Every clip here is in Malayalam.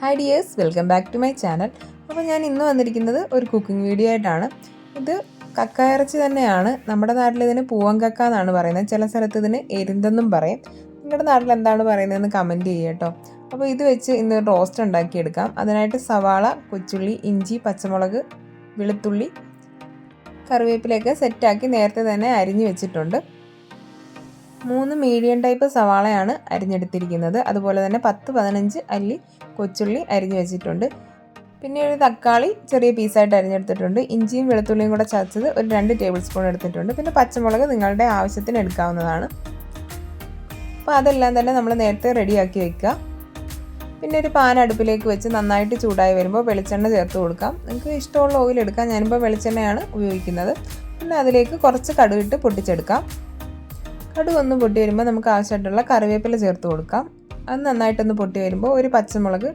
Hi dears welcome back to my channel അപ്പോൾ ഞാൻ ഇന്ന് വന്നിരിക്കുന്നത് ഒരു കുക്കിംഗ് വീഡിയോ ആയിട്ടാണ്. ഇത് കക്കയിറച്ചി തന്നെയാണ്. നമ്മുടെ നാട്ടിൽ ഇതിന് പൂവൻ കക്ക എന്നാണ് പറയുന്നത്. ചില സ്ഥലത്ത് ഇതിന് എരിന്തെന്നും പറയും. നിങ്ങളുടെ നാട്ടിൽ എന്താണ് പറയുന്നതെന്ന് കമന്റ് ചെയ്യുക കേട്ടോ. അപ്പോൾ ഇത് വെച്ച് ഇന്ന് റോസ്റ്റ് ഉണ്ടാക്കിയെടുക്കാം. അതിനായിട്ട് സവാള കൊച്ചുള്ളി ഇഞ്ചി പച്ചമുളക് വെളുത്തുള്ളി കറിവേപ്പിലയൊക്കെ സെറ്റാക്കി നേരത്തെ തന്നെ അരിഞ്ഞു വെച്ചിട്ടുണ്ട്. മൂന്ന് മീഡിയം ടൈപ്പ് സവാളയാണ് അരിഞ്ഞെടുത്തിരിക്കുന്നത്. അതുപോലെ തന്നെ പത്ത് പതിനഞ്ച് അല്ലി കൊച്ചുള്ളി അരിഞ്ഞു വെച്ചിട്ടുണ്ട്. പിന്നെ ഒരു തക്കാളി ചെറിയ പീസായിട്ട് അരിഞ്ഞെടുത്തിട്ടുണ്ട്. ഇഞ്ചിയും വെളുത്തുള്ളിയും കൂടെ ചതച്ചത് ഒരു രണ്ട് ടേബിൾ സ്പൂൺ എടുത്തിട്ടുണ്ട്. പിന്നെ പച്ചമുളക് നിങ്ങളുടെ ആവശ്യത്തിന് എടുക്കാവുന്നതാണ്. അപ്പോൾ അതെല്ലാം തന്നെ നമ്മൾ നേരത്തെ റെഡിയാക്കി വെക്കുക. പിന്നെ ഒരു പാൻ അടുപ്പിലേക്ക് വെച്ച് നന്നായിട്ട് ചൂടായി വരുമ്പോൾ വെളിച്ചെണ്ണ ചേർത്ത് കൊടുക്കാം. നിങ്ങൾക്ക് ഇഷ്ടമുള്ള ഓയിൽ എടുക്കാം. ഞാനിപ്പോൾ വെളിച്ചെണ്ണയാണ് ഉപയോഗിക്കുന്നത്. പിന്നെ അതിലേക്ക് കുറച്ച് കടുകിട്ട് പൊട്ടിച്ചെടുക്കാം. കടുക് ഒന്ന് പൊട്ടി വരുമ്പോൾ നമുക്ക് ആവശ്യമായിട്ടുള്ള കറിവേപ്പില ചേർത്ത് കൊടുക്കാം. അത് നന്നായിട്ടൊന്ന് പൊട്ടി വരുമ്പോൾ ഒരു പച്ചമുളക്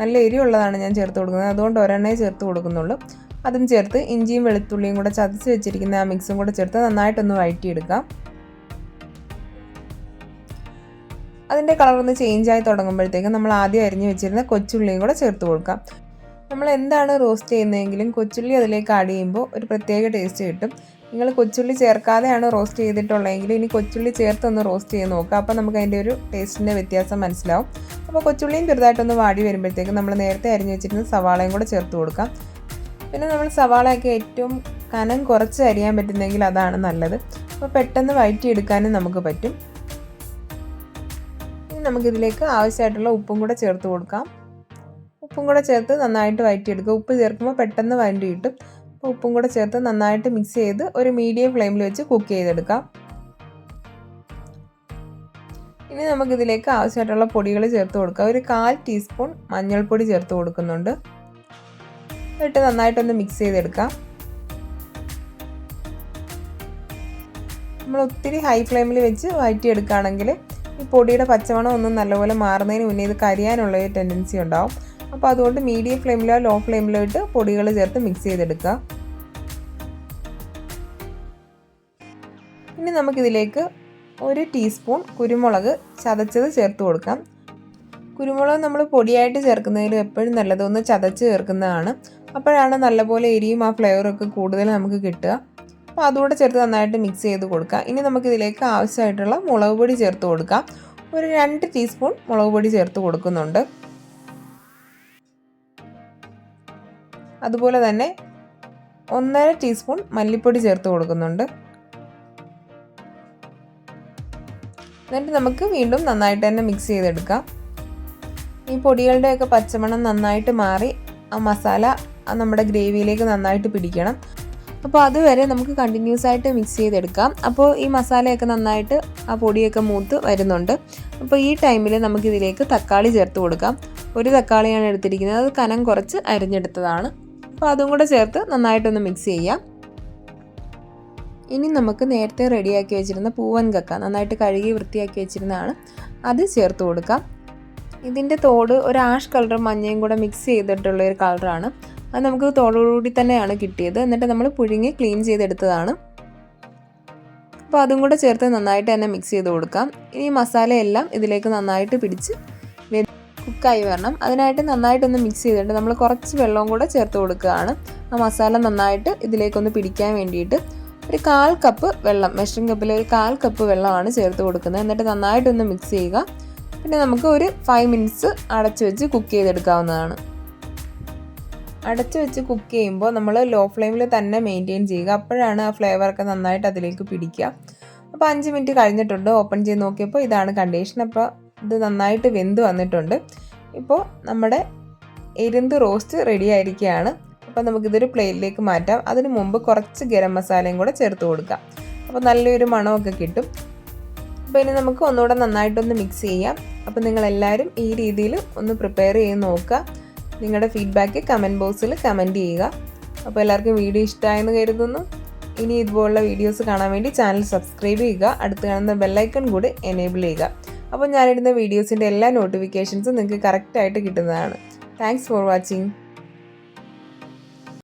നല്ല എരിവുള്ളതാണ് ഞാൻ ചേർത്ത് കൊടുക്കുന്നത്. അതുകൊണ്ട് ഒരെണ്ണേ ചേർത്ത് കൊടുക്കുന്നുള്ളൂ. അതും ചേർത്ത് ഇഞ്ചിയും വെളുത്തുള്ളിയും കൂടെ ചതച്ച് വെച്ചിരിക്കുന്ന ആ മിക്സും കൂടെ ചേർത്ത് നന്നായിട്ടൊന്ന് വഴറ്റിയെടുക്കാം. അതിന്റെ കളറൊന്ന് ചേഞ്ച് ആയി തുടങ്ങുമ്പോഴത്തേക്കും നമ്മൾ ആദ്യം അരിഞ്ഞു വെച്ചിരുന്ന കൊച്ചുള്ളിയും കൂടെ ചേർത്ത് കൊടുക്കാം. നമ്മൾ എന്താണ് റോസ്റ്റ് ചെയ്യുന്നതെങ്കിലും കൊച്ചുള്ളി അതിലേക്ക് ആഡ് ചെയ്യുമ്പോൾ ഒരു പ്രത്യേക ടേസ്റ്റ് കിട്ടും. നിങ്ങൾ കൊച്ചുള്ളി ചേർക്കാതെയാണ് റോസ്റ്റ് ചെയ്തിട്ടുള്ളതെങ്കിൽ ഇനി കൊച്ചുള്ളി ചേർത്തൊന്ന് റോസ്റ്റ് ചെയ്ത് നോക്കുക. അപ്പോൾ നമുക്ക് അതിന്റെ ഒരു ടേസ്റ്റിന്റെ വ്യത്യാസം മനസ്സിലാവും. അപ്പോൾ കൊച്ചുള്ളിയും ചെറുതായിട്ടൊന്ന് വാടി വരുമ്പോഴത്തേക്കും നമ്മൾ നേരത്തെ അരിഞ്ഞു വെച്ചിരുന്ന സവാളയും കൂടെ ചേർത്ത് കൊടുക്കാം. പിന്നെ നമ്മൾ സവാളയൊക്കെ ഏറ്റവും കനം കുറച്ച് അരിയാൻ പറ്റുന്നെങ്കിൽ അതാണ് നല്ലത്. അപ്പോൾ പെട്ടെന്ന് വഴറ്റിയെടുക്കാനും നമുക്ക് പറ്റും. ഇനി നമുക്കിതിലേക്ക് ആവശ്യമായിട്ടുള്ള ഉപ്പും കൂടെ ചേർത്ത് കൊടുക്കാം. ഉപ്പും കൂടെ ചേർത്ത് നന്നായിട്ട് വഴറ്റിയെടുക്കുക ഉപ്പ് ചേർക്കുമ്പോൾ പെട്ടെന്ന് വഴറ്റി കിട്ടും. അപ്പോൾ ഉപ്പും കൂടെ ചേർത്ത് നന്നായിട്ട് മിക്സ് ചെയ്ത് ഒരു മീഡിയം ഫ്ലെയിമിൽ വെച്ച് കുക്ക് ചെയ്തെടുക്കാം. ഇനി നമുക്കിതിലേക്ക് ആവശ്യമായിട്ടുള്ള പൊടികൾ ചേർത്ത് കൊടുക്കാം. ഒരു കാൽ ടീസ്പൂൺ മഞ്ഞൾപ്പൊടി ചേർത്ത് കൊടുക്കുന്നുണ്ട്. എന്നിട്ട് നന്നായിട്ടൊന്ന് മിക്സ് ചെയ്തെടുക്കാം. നമ്മൾ ഒത്തിരി ഹൈ ഫ്ലെയിമിൽ വെച്ച് വഴറ്റിയെടുക്കുകയാണെങ്കിൽ ഈ പൊടിയുടെ പച്ചമണം ഒന്നും നല്ലപോലെ മാറുന്നതിന് മുന്നേ ഇത് കരിയാനുള്ള ഒരു ടെൻഡൻസി ഉണ്ടാവും. അപ്പോൾ അതുകൊണ്ട് മീഡിയം ഫ്ലെയിമിലോ ലോ ഫ്ലെയിമിലോ ഇട്ട് പൊടികൾ ചേർത്ത് മിക്സ് ചെയ്തെടുക്കുക. ഇനി നമുക്കിതിലേക്ക് ഒരു ടീസ്പൂൺ കുരുമുളക് ചതച്ചത് ചേർത്ത് കൊടുക്കാം. കുരുമുളക് നമ്മൾ പൊടിയായിട്ട് ചേർക്കുന്നതിൽ എപ്പോഴും നല്ലത് ഒന്ന് ചതച്ച് ചേർക്കുന്നതാണ്. അപ്പോഴാണ് നല്ലപോലെ എരിയും ആ ഫ്ലേവറൊക്കെ കൂടുതൽ നമുക്ക് കിട്ടുക. അപ്പോൾ അതുകൂടെ ചേർത്ത് നന്നായിട്ട് മിക്സ് ചെയ്ത് കൊടുക്കാം ഇനി നമുക്കിതിലേക്ക് ആവശ്യമായിട്ടുള്ള മുളക് പൊടി ചേർത്ത് കൊടുക്കാം. ഒരു രണ്ട് ടീസ്പൂൺ മുളക് പൊടി ചേർത്ത് കൊടുക്കുന്നുണ്ട്. അതുപോലെ തന്നെ ഒന്നര ടീസ്പൂൺ മല്ലിപ്പൊടി ചേർത്ത് കൊടുക്കുന്നുണ്ട്. എന്നിട്ട് നമുക്ക് വീണ്ടും നന്നായിട്ട് തന്നെ മിക്സ് ചെയ്തെടുക്കാം. ഈ പൊടികളുടെയൊക്കെ പച്ചമണം നന്നായിട്ട് മാറി ആ മസാല നമ്മുടെ ഗ്രേവിയിലേക്ക് നന്നായിട്ട് പിടിക്കണം. അപ്പോൾ അതുവരെ നമുക്ക് കണ്ടിന്യൂസ് ആയിട്ട് മിക്സ് ചെയ്തെടുക്കാം. അപ്പോൾ ഈ മസാലയൊക്കെ നന്നായിട്ട് ആ പൊടിയൊക്കെ മൂത്ത് വരുന്നുണ്ട്. അപ്പോൾ ഈ ടൈമിൽ നമുക്കിതിലേക്ക് തക്കാളി ചേർത്ത് കൊടുക്കാം. ഒരു തക്കാളിയാണ് എടുത്തിരിക്കുന്നത്. അത് കനം കുറച്ച് അരിഞ്ഞെടുത്തതാണ്. അപ്പോൾ അതും കൂടെ ചേർത്ത് നന്നായിട്ടൊന്ന് മിക്സ് ചെയ്യാം. ഇനി നമുക്ക് നേരത്തെ റെഡിയാക്കി വെച്ചിരുന്ന പൂവൻ കക്ക നന്നായിട്ട് കഴുകി വൃത്തിയാക്കി വെച്ചിരുന്നതാണ്. അത് ചേർത്ത് കൊടുക്കാം. ഇതിന്റെ തോട് ഒരു ആഷ് കളറും മഞ്ഞയും കൂടെ മിക്സ് ചെയ്തിട്ടുള്ള ഒരു കളറാണ് അത് നമുക്ക് തോടോടുകൂടി തന്നെയാണ് കിട്ടിയത്. എന്നിട്ട് നമ്മൾ പുഴുങ്ങി ക്ലീൻ ചെയ്തെടുത്തതാണ്. അപ്പോൾ അതും കൂടെ ചേർത്ത് നന്നായിട്ട് തന്നെ മിക്സ് ചെയ്ത് കൊടുക്കാം. ഇനി മസാലയെല്ലാം ഇതിലേക്ക് നന്നായിട്ട് പിടിച്ച് കുക്കായി വരണം. അതിനായിട്ട് നന്നായിട്ടൊന്ന് മിക്സ് ചെയ്തിട്ട് നമ്മൾ കുറച്ച് വെള്ളവും കൂടെ ചേർത്ത് കൊടുക്കുകയാണ്. ആ മസാല നന്നായിട്ട് ഇതിലേക്കൊന്ന് പിടിക്കാൻ വേണ്ടിയിട്ട് ഒരു കാൽ കപ്പ് വെള്ളം മെഷറിംഗ് കപ്പിൽ ഒരു കാൽ കപ്പ് വെള്ളമാണ് ചേർത്ത് കൊടുക്കുന്നത്. എന്നിട്ട് നന്നായിട്ടൊന്ന് മിക്സ് ചെയ്യുക. പിന്നെ നമുക്ക് ഒരു ഫൈവ് മിനിറ്റ്സ് അടച്ചു വെച്ച് കുക്ക് ചെയ്തെടുക്കാവുന്നതാണ്. അടച്ചു വെച്ച് കുക്ക് ചെയ്യുമ്പോൾ നമ്മൾ ലോ ഫ്ലെയിമിൽ തന്നെ മെയിന്റെയിൻ ചെയ്യുക. അപ്പോഴാണ് ആ ഫ്ലേവറൊക്കെ നന്നായിട്ട് അതിലേക്ക് പിടിക്കുക. അപ്പോൾ അഞ്ച് മിനിറ്റ് കഴിഞ്ഞിട്ടുണ്ട്. ഓപ്പൺ ചെയ്ത് നോക്കിയപ്പോൾ ഇതാണ് കണ്ടീഷൻ അപ്പോൾ ഇത് നന്നായിട്ട് വെന്ത് വന്നിട്ടുണ്ട്. ഇപ്പോൾ നമ്മുടെ എരുന്ത് റോസ്റ്റ് റെഡി ആയിരിക്കുകയാണ്. അപ്പോൾ നമുക്കിതൊരു പ്ലേറ്റിലേക്ക് മാറ്റാം. അതിന് മുമ്പ് കുറച്ച് ഗരം മസാലയും കൂടെ ചേർത്ത് കൊടുക്കാം. അപ്പോൾ നല്ലൊരു മണമൊക്കെ കിട്ടും. അപ്പോൾ ഇനി നമുക്ക് ഒന്നുകൂടെ നന്നായിട്ടൊന്ന് മിക്സ് ചെയ്യാം. അപ്പോൾ നിങ്ങളെല്ലാവരും ഈ രീതിയിൽ ഒന്ന് പ്രിപ്പയർ ചെയ്ത് നോക്കുക. നിങ്ങളുടെ ഫീഡ്ബാക്ക് കമന്റ് ബോക്സിൽ കമന്റ് ചെയ്യുക. അപ്പോൾ എല്ലാവർക്കും വീഡിയോ ഇഷ്ടമായെന്ന് കരുതുന്നു. ഇനി ഇതുപോലുള്ള വീഡിയോസ് കാണാൻ വേണ്ടി ചാനൽ സബ്സ്ക്രൈബ് ചെയ്യുക. അടുത്ത് കാണുന്ന ബെല്ലൈക്കൺ കൂടി എനേബിൾ ചെയ്യുക. അപ്പോൾ ഞാനിടുന്ന വീഡിയോസിന്റെ എല്ലാ നോട്ടിഫിക്കേഷൻസും നിങ്ങൾക്ക് കറക്റ്റായിട്ട് കിട്ടുന്നതാണ്. Thanks for watching